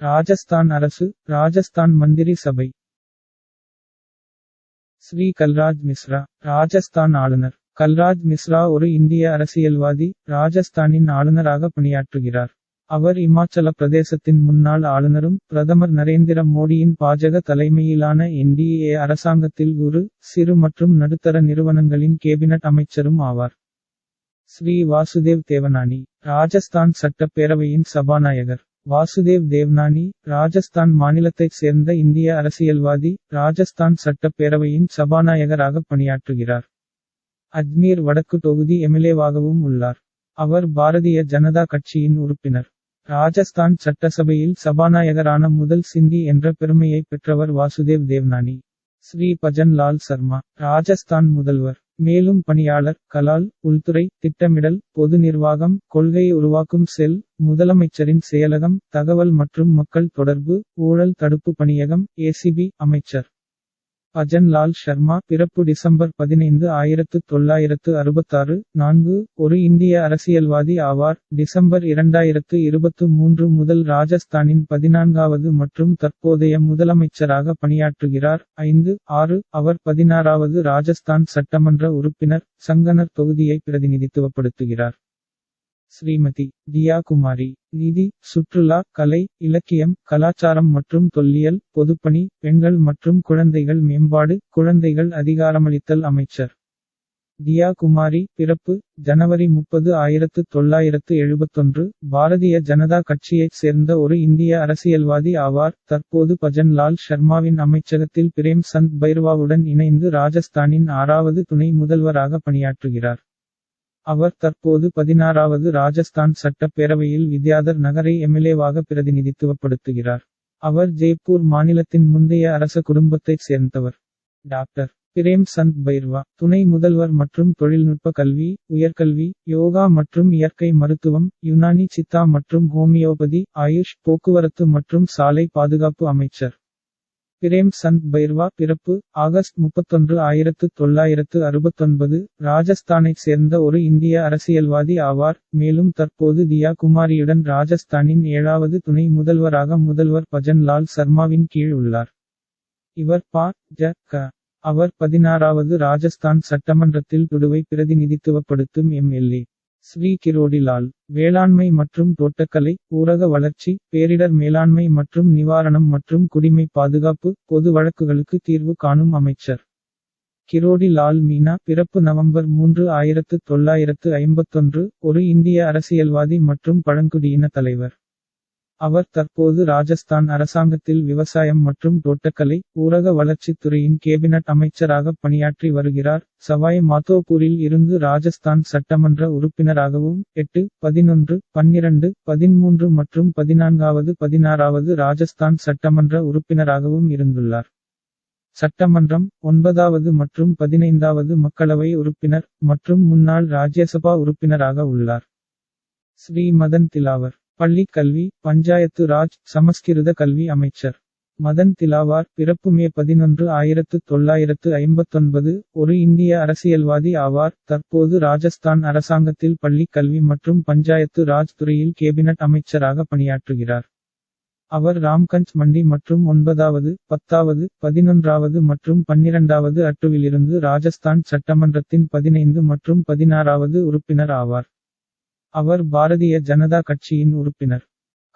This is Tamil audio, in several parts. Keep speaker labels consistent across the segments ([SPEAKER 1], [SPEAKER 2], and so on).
[SPEAKER 1] ராஜஸ்தான் அரசு ராஜஸ்தான் மந்திரி சபை. ஸ்ரீ கல்ராஜ் மிஸ்ரா ராஜஸ்தான் ஆளுநர். கல்ராஜ் மிஸ்ரா ஒரு இந்திய அரசியல்வாதி ராஜஸ்தானின் ஆளுநராக பணியாற்றுகிறார். அவர் இமாச்சல பிரதேசத்தின் முன்னாள் ஆளுநரும் பிரதமர் நரேந்திர மோடியின் பாஜக தலைமையிலான என்டிஏ அரசாங்கத்தில் ஒரு சிறு மற்றும் நடுத்தர நிறுவனங்களின் கேபினட் அமைச்சரும் ஆவார். ஸ்ரீ வாசுதேவ் தேவனானி ராஜஸ்தான் சட்டப்பேரவையின் சபாநாயகர். வாசுதேவ் தேவ்னானி ராஜஸ்தான் மாநிலத்தைச் சேர்ந்த இந்திய அரசியல்வாதி ராஜஸ்தான் சட்டப்பேரவையின் சபாநாயகராக பணியாற்றுகிறார். அஜ்மீர் வடக்கு தொகுதி எம்எல்ஏவாகவும் உள்ளார். அவர் பாரதிய ஜனதா கட்சியின் உறுப்பினர். ராஜஸ்தான் சட்டசபையில் சபாநாயகரான முதல் சிந்தி என்ற பெருமையை பெற்றவர் வாசுதேவ் தேவ்னானி ஸ்ரீ பஜன் லால் சர்மா ராஜஸ்தான் முதல்வர். மேலும் பணியாளர் கலால் உள்துறை திட்டமிடல் பொது நிர்வாகம் கொள்கை உருவாக்கும் செல் முதலமைச்சரின் செயலகம் தகவல் மற்றும் மக்கள் தொடர்பு ஊழல் தடுப்பு பணியகம் ஏசிபி அமைச்சர். பஜன் லால் ஷர்மா பிறப்பு டிசம்பர் பதினைந்து ஆயிரத்து தொள்ளாயிரத்து அறுபத்தாறு. நான்கு ஒரு இந்திய அரசியல்வாதி ஆவார். டிசம்பர் இரண்டாயிரத்து இருபத்து மூன்று முதல் ராஜஸ்தானின் பதினான்காவது மற்றும் தற்போதைய முதலமைச்சராக பணியாற்றுகிறார். ஐந்து ஆறு அவர் பதினாறாவது ராஜஸ்தான் சட்டமன்ற உறுப்பினர் சங்கனர் தொகுதியை பிரதிநிதித்துவப்படுத்துகிறார். ஸ்ரீமதி தியா குமாரி நிதி சுற்றுலா கலை இலக்கியம் கலாச்சாரம் மற்றும் தொல்லியல் பொதுப்பணி பெண்கள் மற்றும் குழந்தைகள் மேம்பாடு குழந்தைகள் அதிகாரமளித்தல் அமைச்சர். தியா குமாரி பிறப்பு ஜனவரி முப்பது ஆயிரத்து தொள்ளாயிரத்து எழுபத்தொன்று பாரதிய ஜனதா கட்சியைச் சேர்ந்த ஒரு இந்திய அரசியல்வாதி ஆவார். தற்போது பஜன்லால் ஷர்மாவின் அமைச்சகத்தில் பிரேம் சந்த் பைர்வாவுடன் இணைந்து ராஜஸ்தானின் ஆறாவது துணை முதல்வராக பணியாற்றுகிறார். அவர் தற்போது பதினாறாவது ராஜஸ்தான் சட்டப்பேரவையில் வித்யாதர் நகரை எம்எல்ஏவாக பிரதிநிதித்துவப்படுத்துகிறார். அவர் ஜெய்ப்பூர் மாநிலத்தின் முந்தைய அரச குடும்பத்தைச் சேர்ந்தவர். டாக்டர். பிரேம் சந்த் பைர்வா துணை முதல்வர் மற்றும் தொழில்நுட்ப கல்வி உயர்கல்வி யோகா மற்றும் இயற்கை மருத்துவம் யுனானி சித்தா மற்றும் ஹோமியோபதி ஆயுஷ் போக்குவரத்து மற்றும் சாலை பாதுகாப்பு அமைச்சர். பிரேம் சந்த் பைர்வா பிறப்பு ஆகஸ்ட் முப்பத்தொன்று ஆயிரத்து தொள்ளாயிரத்து அறுபத்தொன்பது ராஜஸ்தானைச் சேர்ந்த ஒரு இந்திய அரசியல்வாதி ஆவார். மேலும் தற்போது தியா குமாரியுடன் ராஜஸ்தானின் ஏழாவது துணை முதல்வராக முதல்வர் பஜன்லால் சர்மாவின் கீழ் உள்ளார். இவர் பா. ஜ. க. அவர் பதினாறாவது ராஜஸ்தான் சட்டமன்றத்தில் துடுவை பிரதிநிதித்துவப்படுத்தும் எம்எல்ஏ ஸ்ரீ கிரோடிலால் வேளாண்மை மற்றும் தோட்டக்கலை ஊரக வளர்ச்சி பேரிடர் மேலாண்மை மற்றும் நிவாரணம் மற்றும் குடிமை பாதுகாப்பு பொது வழக்குகளுக்கு தீர்வு காணும் அமைச்சர். கிரோடி லால் மீனா பிறப்பு நவம்பர் மூன்று ஆயிரத்து தொள்ளாயிரத்து ஐம்பத்தொன்று ஒரு இந்திய அரசியல்வாதி மற்றும் பழங்குடியின தலைவர். அவர் தற்போது ராஜஸ்தான் அரசாங்கத்தில் விவசாயம் மற்றும் தோட்டக்கலை ஊரக வளர்ச்சித் துறையின் கேபினட் அமைச்சராக பணியாற்றி வருகிறார். சவாய் மாதோபூரில் இருந்து ராஜஸ்தான் சட்டமன்ற உறுப்பினராகவும் எட்டு பதினொன்று பன்னிரண்டு பதிமூன்று மற்றும் பதினான்காவது பதினாறாவது ராஜஸ்தான் சட்டமன்ற உறுப்பினராகவும் இருந்துள்ளார். சட்டமன்றம் ஒன்பதாவது மற்றும் பதினைந்தாவது மக்களவை உறுப்பினர் மற்றும் முன்னாள் ராஜ்யசபா உறுப்பினராக உள்ளார். ஸ்ரீ மதன் திலாவர் பள்ளி கல்வி பஞ்சாயத்து ராஜ் சமஸ்கிருத கல்வி அமைச்சர். மதன் திலாவார் பிறப்பு மே பதினொன்று ஆயிரத்து தொள்ளாயிரத்து ஐம்பத்தொன்பது ஒரு இந்திய அரசியல்வாதி ஆவார். தற்போது ராஜஸ்தான் அரசாங்கத்தில் பள்ளி கல்வி மற்றும் பஞ்சாயத்து ராஜ் துறையில் கேபினட் அமைச்சராக பணியாற்றுகிறார். அவர் ராம்கஞ்ச் மண்டி மற்றும் ஒன்பதாவது பத்தாவது பதினொன்றாவது மற்றும் பன்னிரண்டாவது அட்டுவிலிருந்து ராஜஸ்தான் சட்டமன்றத்தின் பதினைந்து மற்றும் பதினாறாவது உறுப்பினர் ஆவார். அவர் பாரதிய ஜனதா கட்சியின் உறுப்பினர்.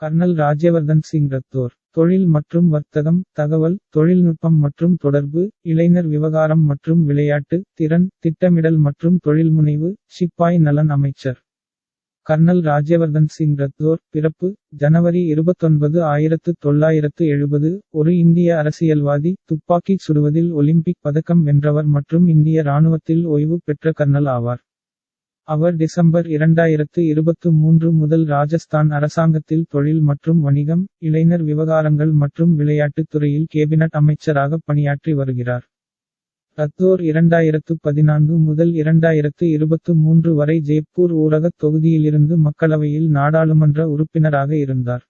[SPEAKER 1] கர்னல் ராஜ்யவர்தன் சிங் ரத்தோர். தொழில் மற்றும் வர்த்தகம் தகவல் தொழில்நுட்பம் மற்றும் தொடர்பு இளைஞர் விவகாரம் மற்றும் விளையாட்டு திறன் திட்டமிடல் மற்றும் தொழில்முனைவு சிப்பாய் நலன் அமைச்சர். கர்னல் ராஜ்யவர்தன் சிங் ரத்தோர் பிறப்பு ஜனவரி இருபத்தொன்பது ஆயிரத்து தொள்ளாயிரத்து எழுபது. ஒரு இந்திய அரசியல்வாதி துப்பாக்கி சுடுவதில் ஒலிம்பிக் பதக்கம் வென்றவர் மற்றும் இந்திய இராணுவத்தில் ஓய்வு பெற்ற கர்னல் ஆவார். அவர் டிசம்பர் இரண்டாயிரத்து இருபத்து மூன்று முதல் ராஜஸ்தான் அரசாங்கத்தில் தொழில் மற்றும் வணிகம் இளைஞர் விவகாரங்கள் மற்றும் விளையாட்டுத் துறையில் கேபினட் அமைச்சராக பணியாற்றி வருகிறார். ரத்தோர் இரண்டாயிரத்து பதினான்கு முதல் இரண்டாயிரத்து இருபத்து மூன்று வரை ஜெய்ப்பூர் ஊரகத் தொகுதியிலிருந்து மக்களவையில் நாடாளுமன்ற உறுப்பினராக இருந்தார்.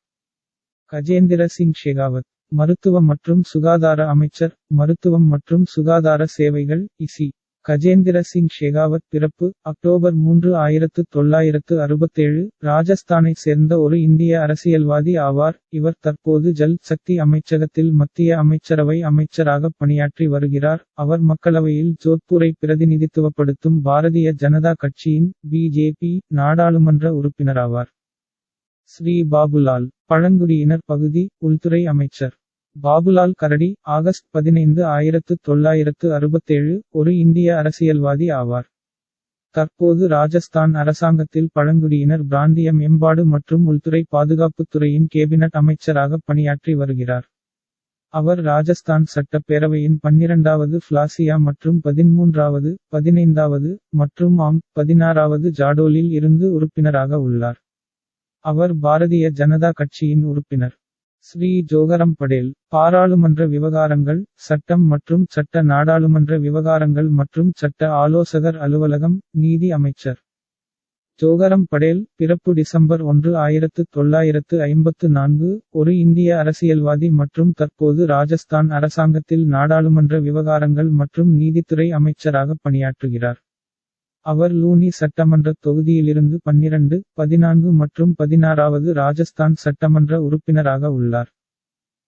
[SPEAKER 1] கஜேந்திர சிங் ஷெகாவத் மருத்துவ மற்றும் சுகாதார அமைச்சர் மருத்துவம் மற்றும் சுகாதார சேவைகள் இசி கஜேந்திர சிங் ஷெகாவத் பிறப்பு அக்டோபர் மூன்று ஆயிரத்து தொள்ளாயிரத்து அறுபத்தேழு ராஜஸ்தானைச் சேர்ந்த ஒரு இந்திய அரசியல்வாதி ஆவார். இவர் தற்போது ஜல் சக்தி அமைச்சகத்தில் மத்திய அமைச்சரவை அமைச்சராக பணியாற்றி வருகிறார். அவர் மக்களவையில் ஜோத்பூரை பிரதிநிதித்துவப்படுத்தும் பாரதிய ஜனதா கட்சியின் பிஜேபி நாடாளுமன்ற உறுப்பினராவார். ஸ்ரீ பாபுலால் பழங்குடியினர் பகுதி உள்துறை அமைச்சர். பாபுலால் கரடி ஆகஸ்ட் பதினைந்து ஆயிரத்து தொள்ளாயிரத்து அறுபத்தேழு ஒரு இந்திய அரசியல்வாதி ஆவார். தற்போது ராஜஸ்தான் அரசாங்கத்தில் பழங்குடியினர் பிராந்திய மேம்பாடு மற்றும் உள்துறை பாதுகாப்புத் துறையின் கேபினட் அமைச்சராக பணியாற்றி வருகிறார். அவர் ராஜஸ்தான் சட்டப்பேரவையின் பன்னிரண்டாவது ஃபிளாசியா மற்றும் பதிமூன்றாவது பதினைந்தாவது மற்றும் ஆம் பதினாறாவது ஜாடோலில் இருந்து உறுப்பினராக உள்ளார். அவர் பாரதிய ஜனதா கட்சியின் உறுப்பினர். ஸ்ரீ ஜோகரம் படேல் பாராளுமன்ற விவகாரங்கள் சட்டம் மற்றும் சட்ட நாடாளுமன்ற விவகாரங்கள் மற்றும் சட்ட ஆலோசகர் அலுவலகம் நீதி அமைச்சர். ஜோகரம் படேல் பிறப்பு டிசம்பர் ஒன்று ஆயிரத்து தொள்ளாயிரத்து ஐம்பத்து நான்கு ஒரு இந்திய அரசியல்வாதி மற்றும் தற்போது ராஜஸ்தான் அரசாங்கத்தில் நாடாளுமன்ற விவகாரங்கள் மற்றும் நீதித்துறை அமைச்சராக பணியாற்றுகிறார். அவர் லூனி சட்டமன்ற தொகுதியிலிருந்து பன்னிரண்டு பதினான்கு மற்றும் பதினாறாவது ராஜஸ்தான் சட்டமன்ற உறுப்பினராக உள்ளார்.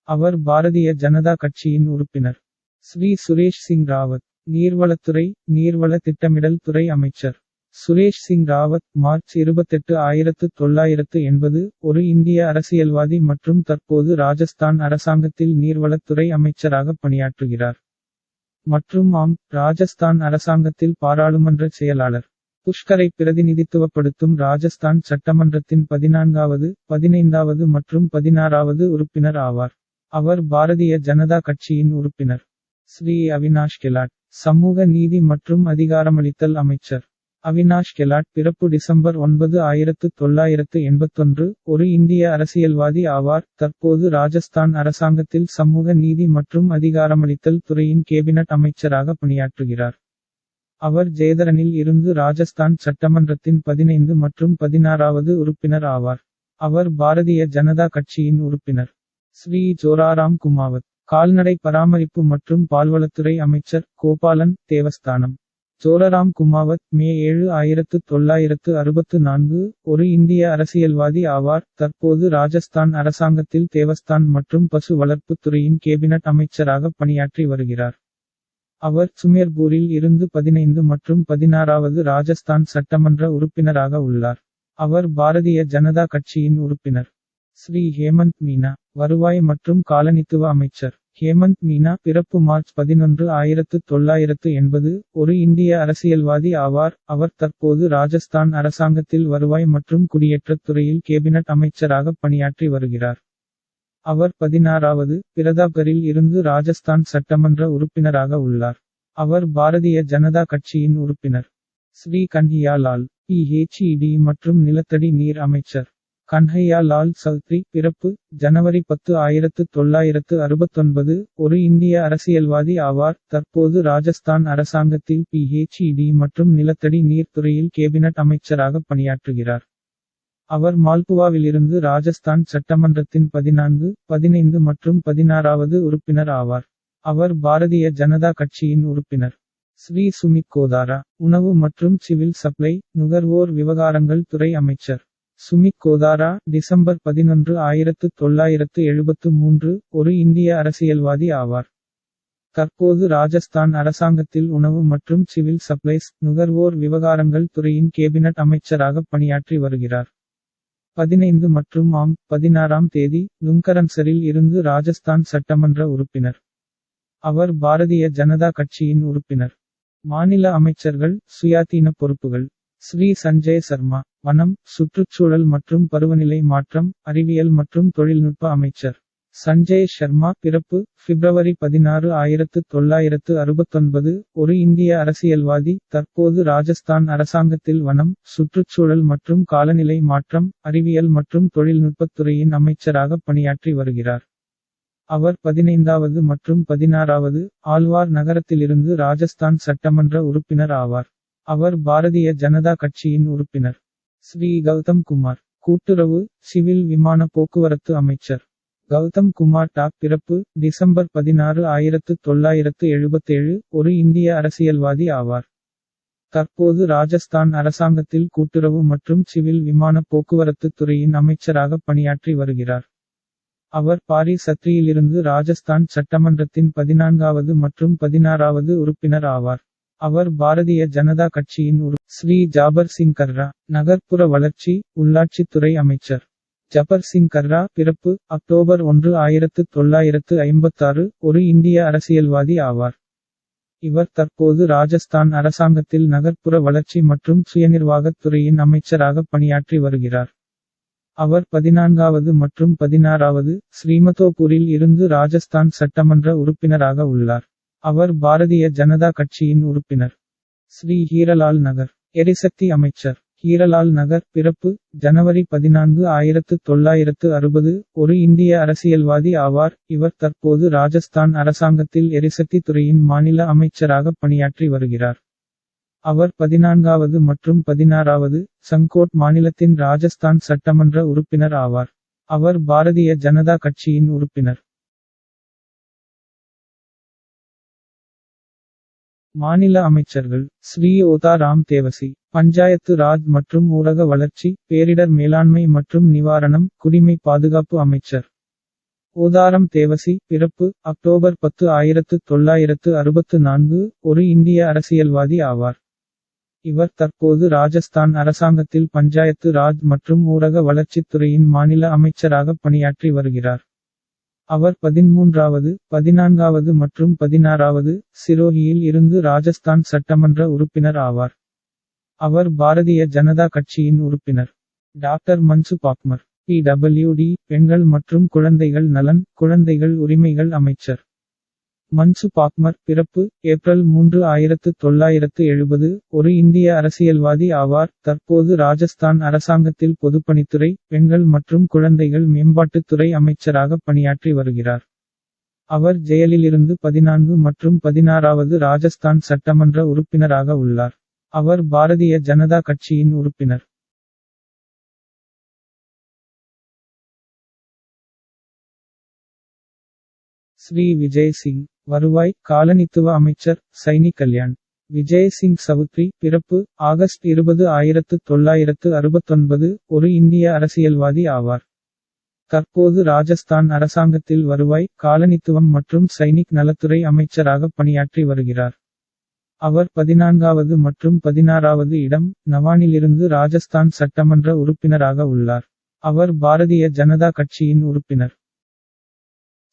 [SPEAKER 1] அவர் பாரதிய ஜனதா கட்சியின் உறுப்பினர். ஸ்ரீ சுரேஷ் சிங் ராவத் நீர்வளத்துறை நீர்வள திட்டமிடல் துறை அமைச்சர். சுரேஷ் சிங் ராவத் மார்ச் இருபத்தெட்டு ஆயிரத்து தொள்ளாயிரத்து எண்பது ஒரு இந்திய அரசியல்வாதி மற்றும் தற்போது ராஜஸ்தான் அரசாங்கத்தில் நீர்வளத்துறை அமைச்சராக பணியாற்றுகிறார். மற்றும் ஆம் ராஜஸ்தான் அரசாங்கத்தில் பாராளுமன்ற செயலாளர். புஷ்கரை பிரதிநிதித்துவப்படுத்தும் ராஜஸ்தான் சட்டமன்றத்தின் பதினான்காவது பதினைந்தாவது மற்றும் பதினாறாவது உறுப்பினர் ஆவார். அவர் பாரதிய ஜனதா கட்சியின் உறுப்பினர். ஸ்ரீ அவினாஷ் கெலாட் சமூக நீதி மற்றும் அதிகாரமளித்தல் அமைச்சர். அவினாஷ் கெலாட் பிறப்பு டிசம்பர் ஒன்பது ஆயிரத்து தொள்ளாயிரத்து எண்பத்தொன்று. ஒரு இந்திய அரசியல்வாதி ஆவார். தற்போது ராஜஸ்தான் அரசாங்கத்தில் சமூக நீதி மற்றும் அதிகாரமளித்தல் துறையின் கேபினட் அமைச்சராக பணியாற்றுகிறார். அவர் ஜெயதரனில் இருந்து ராஜஸ்தான் சட்டமன்றத்தின் பதினைந்து மற்றும் பதினாறாவது உறுப்பினர் ஆவார். அவர் பாரதிய ஜனதா கட்சியின் உறுப்பினர். ஸ்ரீ ஜோராராம் குமாவத் கால்நடை பராமரிப்பு மற்றும் பால்வளத்துறை அமைச்சர் கோபாலன் தேவஸ்தானம். சோழராம் குமாவத் மே ஏழு ஆயிரத்து தொள்ளாயிரத்து அறுபத்து நான்கு ஒரு இந்திய அரசியல்வாதி ஆவார். தற்போது ராஜஸ்தான் அரசாங்கத்தில் தேவஸ்தான் மற்றும் பசு வளர்ப்புத் துறையின் கேபினட் அமைச்சராக பணியாற்றி வருகிறார். அவர் சுமேர்பூரில் இருந்து பதினைந்து மற்றும் பதினாறாவது ராஜஸ்தான் சட்டமன்ற உறுப்பினராக உள்ளார். அவர் பாரதிய ஜனதா கட்சியின் உறுப்பினர். ஸ்ரீ ஹேமந்த் மீனா வருவாய் மற்றும் காலனித்துவ அமைச்சர். ஹேமந்த் மீனா பிறப்பு மார்ச் பதினொன்று ஆயிரத்து தொள்ளாயிரத்து எண்பது. ஒரு இந்திய அரசியல்வாதி ஆவார். அவர் தற்போது ராஜஸ்தான் அரசாங்கத்தில் வருவாய் மற்றும் குடியேற்றத் துறையில் கேபினட் அமைச்சராக பணியாற்றி வருகிறார். அவர் பதினாறாவது பிரதாப்கரில் இருந்து ராஜஸ்தான் சட்டமன்ற உறுப்பினராக உள்ளார். அவர் பாரதிய ஜனதா கட்சியின் உறுப்பினர். ஸ்ரீ கன்ஹியா லால் பிஹெச்இடி மற்றும் நிலத்தடி நீர் அமைச்சர். கன்ஹையா லால் சௌத்ரி பிறப்பு ஜனவரி பத்து ஆயிரத்து தொள்ளாயிரத்து அறுபத்தொன்பது ஒரு இந்திய அரசியல்வாதி ஆவார். தற்போது ராஜஸ்தான் அரசாங்கத்தில் பிஹெச்இடி மற்றும் நிலத்தடி நீர் துறையில் கேபினட் அமைச்சராக பணியாற்றுகிறார். அவர் மால்புவாவிலிருந்து ராஜஸ்தான் சட்டமன்றத்தின் பதினான்கு பதினைந்து மற்றும் பதினாறாவது உறுப்பினர் ஆவார். அவர் பாரதிய ஜனதா கட்சியின் உறுப்பினர். ஸ்ரீ சுமித் கோதாரா உணவு மற்றும் சிவில் சப்ளை நுகர்வோர் விவகாரங்கள் துறை அமைச்சர். சுமித் கோதாரா டிசம்பர் பதினொன்று ஆயிரத்து தொள்ளாயிரத்து எழுபத்து மூன்று ஒரு இந்திய அரசியல்வாதி ஆவார். தற்போது ராஜஸ்தான் அரசாங்கத்தில் உணவு மற்றும் சிவில் சப்ளைஸ் நுகர்வோர் விவகாரங்கள் துறையின் கேபினட் அமைச்சராக பணியாற்றி வருகிறார். பதினைந்து மற்றும் ஆம் பதினாறாம் தேதி லுங்கரன்சரில் இருந்து ராஜஸ்தான் சட்டமன்ற உறுப்பினர். அவர் பாரதிய ஜனதா கட்சியின் உறுப்பினர். மாநில அமைச்சர்கள் சுயாதீன பொறுப்புகள். ஸ்ரீ சஞ்சய் சர்மா வனம் சுற்றுச்சூழல் மற்றும் பருவநிலை மாற்றம் அறிவியல் மற்றும் தொழில்நுட்ப அமைச்சர். சஞ்சய் சர்மா பிறப்பு பிப்ரவரி பதினாறு ஆயிரத்து தொள்ளாயிரத்து அறுபத்தொன்பது ஒரு இந்திய அரசியல்வாதி தற்போது ராஜஸ்தான் அரசாங்கத்தில் வனம் சுற்றுச்சூழல் மற்றும் காலநிலை மாற்றம் அறிவியல் மற்றும் தொழில்நுட்பத் துறையின் அமைச்சராக பணியாற்றி வருகிறார். அவர் பதினைந்தாவது மற்றும் பதினாறாவது ஆழ்வார் நகரத்திலிருந்து ராஜஸ்தான் சட்டமன்ற உறுப்பினர் ஆவார். அவர் பாரதிய ஜனதா கட்சியின் உறுப்பினர். ஸ்ரீ கௌதம் குமார் கூட்டுறவு சிவில் விமான போக்குவரத்து அமைச்சர். கௌதம் குமார் டாக் பிறப்பு டிசம்பர் பதினாறு ஆயிரத்து தொள்ளாயிரத்து எழுபத்தேழு ஒரு இந்திய அரசியல்வாதி ஆவார். தற்போது ராஜஸ்தான் அரசாங்கத்தில் கூட்டுறவு மற்றும் சிவில் விமான போக்குவரத்து துறையின் அமைச்சராக பணியாற்றி வருகிறார். அவர் பாரி சத்ரியிலிருந்து ராஜஸ்தான் சட்டமன்றத்தின் பதினான்காவது மற்றும் பதினாறாவது உறுப்பினர் ஆவார். அவர் பாரதிய ஜனதா கட்சியின் உறு ஸ்ரீ ஜாபர் சிங் கர்ரா நகர்ப்புற வளர்ச்சி உள்ளாட்சித்துறை அமைச்சர். ஜபர் சிங் கர்ரா பிறப்பு அக்டோபர் ஒன்று ஆயிரத்து தொள்ளாயிரத்து ஐம்பத்தாறு ஒரு இந்திய அரசியல்வாதி ஆவார். இவர் தற்போது ராஜஸ்தான் அரசாங்கத்தில் நகர்ப்புற வளர்ச்சி மற்றும் சுயநிர்வாகத் துறையின் அமைச்சராக பணியாற்றி வருகிறார். அவர் பதினான்காவது மற்றும் பதினாறாவது ஸ்ரீமதோபூரில் இருந்து ராஜஸ்தான் சட்டமன்ற உறுப்பினராக உள்ளார். அவர் பாரதிய ஜனதா கட்சியின் உறுப்பினர். ஸ்ரீ ஹீரலால் நகர் எரிசக்தி அமைச்சர். ஹீரலால் நகர் பிறப்பு ஜனவரி பதினான்கு ஆயிரத்து தொள்ளாயிரத்து அறுபது. ஒரு இந்திய அரசியல்வாதி ஆவார். இவர் தற்போது ராஜஸ்தான் அரசாங்கத்தில் எரிசக்தி துறையின் மாநில அமைச்சராக பணியாற்றி வருகிறார். அவர் பதினான்காவது மற்றும் பதினாறாவது சங்கோட் மாநிலத்தின் ராஜஸ்தான் சட்டமன்ற உறுப்பினர் ஆவார். அவர் பாரதிய ஜனதா கட்சியின் உறுப்பினர். மாநில அமைச்சர்கள் ஸ்ரீ ஓதா ராம் தேவசி பஞ்சாயத்து ராஜ் மற்றும் ஊரக வளர்ச்சி பேரிடர் மேலாண்மை மற்றும் நிவாரணம் குடிமை பாதுகாப்பு அமைச்சர். ஓதாரம் தேவசி பிறப்பு அக்டோபர் பத்து ஆயிரத்து தொள்ளாயிரத்து அறுபத்து நான்கு ஒரு இந்திய அரசியல்வாதி ஆவார். இவர் தற்போது ராஜஸ்தான் அரசாங்கத்தில் பஞ்சாயத்து ராஜ் மற்றும் ஊரக வளர்ச்சித் துறையின் மாநில அமைச்சராக பணியாற்றி வருகிறார். அவர் பதிமூன்றாவது பதினான்காவது மற்றும் பதினாறாவது சிரோகியில் இருந்து ராஜஸ்தான் சட்டமன்ற உறுப்பினர் ஆவார். அவர் பாரதிய ஜனதா கட்சியின் உறுப்பினர். டாக்டர் மன்சு பாக்மர். பி. டபிள்யூடி பெண்கள் மற்றும் குழந்தைகள் நலன் குழந்தைகள் உரிமைகள் அமைச்சர். மன்சு பாக்மர் பிறப்பு ஏப்ரல் மூன்று ஆயிரத்து தொள்ளாயிரத்து எழுபது ஒரு இந்திய அரசியல்வாதி ஆவார். தற்போது ராஜஸ்தான் அரசாங்கத்தில் பொதுப்பணித்துறை பெண்கள் மற்றும் குழந்தைகள் மேம்பாட்டுத்துறை அமைச்சராக பணியாற்றி வருகிறார். அவர் ஜெயலிலிருந்து பதினான்கு மற்றும் பதினாறாவது ராஜஸ்தான் சட்டமன்ற உறுப்பினராக உள்ளார். அவர் பாரதிய ஜனதா கட்சியின் உறுப்பினர். ஸ்ரீ விஜய் சிங். வருவாய் காலனித்துவ அமைச்சர் சைனி கல்யாண். விஜய் சிங் சவுத்ரி பிறப்பு ஆகஸ்ட் இருபது ஆயிரத்து தொள்ளாயிரத்து அறுபத்தொன்பது ஒரு இந்திய அரசியல்வாதி ஆவார். தற்போது ராஜஸ்தான் அரசாங்கத்தில் வருவாய் காலனித்துவம் மற்றும் சைனிக் நலத்துறை அமைச்சராக பணியாற்றி வருகிறார். அவர் பதினான்காவது மற்றும் பதினாறாவது இடம் நவானிலிருந்து ராஜஸ்தான் சட்டமன்ற உறுப்பினராக உள்ளார். அவர் பாரதிய ஜனதா கட்சியின் உறுப்பினர்.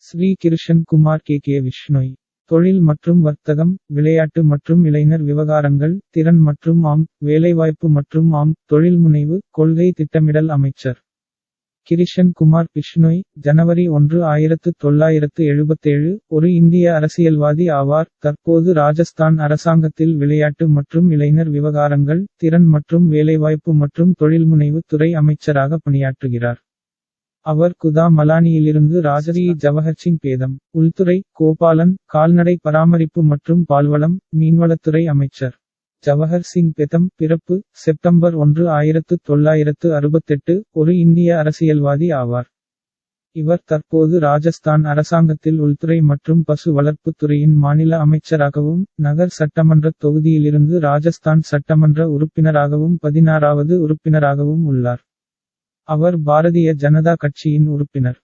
[SPEAKER 1] Shri Krishan Kumar K K Vishnoi. தொழில் மற்றும் வர்த்தகம் விளையாட்டு மற்றும் இளைஞர் விவகாரங்கள் திறன் மற்றும் ஆம் வேலைவாய்ப்பு மற்றும் ஆம் தொழில் முனைவு கொள்கை திட்டமிடல் அமைச்சர். கிரிஷன் குமார் பிஷ்ணோய் ஜனவரி ஒன்று ஆயிரத்து தொள்ளாயிரத்து எழுபத்தேழு ஒரு இந்திய அரசியல்வாதி ஆவார். தற்போது ராஜஸ்தான் அரசாங்கத்தில் விளையாட்டு மற்றும் இளைஞர் விவகாரங்கள் திறன் மற்றும் வேலைவாய்ப்பு மற்றும் தொழில்முனைவு துறை அமைச்சராக பணியாற்றுகிறார். அவர் குதா மலானியிலிருந்து ராஜரி ஜவஹர்சிங் பேதம் உள்துறை கோபாலன் கால்நடை பராமரிப்பு மற்றும் பால்வளம் மீன்வளத்துறை அமைச்சர். ஜவஹர் சிங் பெதம் பிறப்பு செப்டம்பர் ஒன்று ஆயிரத்து தொள்ளாயிரத்து அறுபத்தெட்டு ஒரு இந்திய அரசியல்வாதி ஆவார். இவர் தற்போது ராஜஸ்தான் அரசாங்கத்தில் உள்துறை மற்றும் பசு வளர்ப்புத் துறையின் மாநில அமைச்சராகவும் நகர் சட்டமன்ற தொகுதியிலிருந்து ராஜஸ்தான் சட்டமன்ற உறுப்பினராகவும் பதினாறாவது உறுப்பினராகவும் உள்ளார். அவர் பாரதிய ஜனதா கட்சியின் உறுப்பினர்.